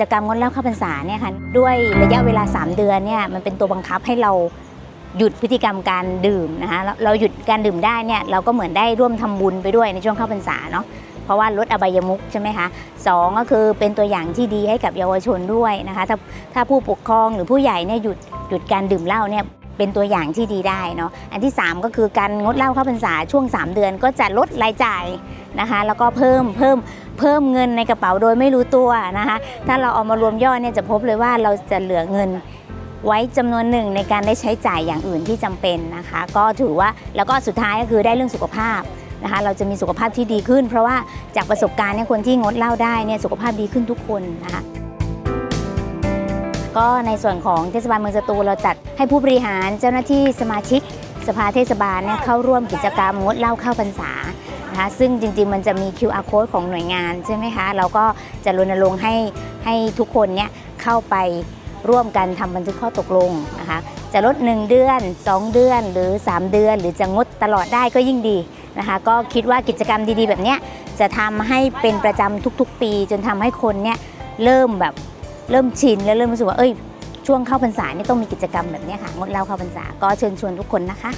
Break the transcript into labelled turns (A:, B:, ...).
A: จกรรมงดเล่าเข้าพรรษาเนี่ยค่ะด้วยระยะเวลา 3 เดือนเนี่ยมันเป็นตัวบังคับให้เราหยุดพฤติกรรมการดื่มนะคะเราหยุดการดื่มได้เนี่ยเราก็เหมือนได้ร่วมทำบุญไปด้วยในช่วงเข้าพรรษาเนาะเพราะว่าลดอบายมุกใช่ไหมคะสองก็คือเป็นตัวอย่างที่ดีให้กับเยาวชนด้วยนะคะถ้าถ้าผู้ปกครองหรือผู้ใหญ่เนี่ยหยุดหยุดการดื่มเหล้าเนี่ย เป็นตัวอย่างที่ดีได้เนาะอันที่สามก็คือการงดเหล้าเข้าพรรษาช่วง 3 เดือนก็จะลดรายจ่ายนะคะ แล้วก็เพิ่มเพิ่มเพิ่มเงินในกระเป๋าโดยไม่รู้ตัวนะคะ ถ้าเราเอามารวมยอดเนี่ยจะพบเลยว่าเราจะเหลือเงินไว้จำนวนหนึ่งในการได้ใช้จ่ายอย่างอื่นที่จำเป็นนะคะ ก็ถือว่าแล้วก็สุดท้ายก็คือได้เรื่องสุขภาพนะคะ เราจะมีสุขภาพที่ดีขึ้น เพราะว่าจากประสบการณ์เนี่ยคนที่งดเหล้าได้เนี่ยสุขภาพดีขึ้นทุกคนนะคะ ก็ในส่วนของเทศบาลเมืองสตูลเราจัดให้ผู้บริหารเจ้าหน้าที่สมาชิก สภาเทศบาลเนี่ยเข้าร่วมกิจกรรมงดเหล้าเข้าพรรษานะคะซึ่งจริงๆมันจะมี QR code ของหน่วยงานใช่ไหมคะ เราก็จะรณรงค์ให้ให้ทุกคนเนี่ยเข้าไปร่วมกันทำบันทึกข้อตกลงนะคะจะลด 1 เดือน 2 เดือนหรือ 3 เดือน หรือจะงดตลอดได้ก็ยิ่งดีนะคะก็คิดว่ากิจกรรมดีๆ แบบเนี้ยจะทำให้เป็นประจำทุกๆ ปี จนทำให้คนเนี่ยเริ่มแบบ เริ่มชินและเริ่มรู้สึกว่าเอ้ยช่วงเข้าพรรษานี่ต้องมีกิจกรรมแบบนี้ค่ะงดเล่าเข้าพรรษาก็เชิญชวนทุกคนนะคะ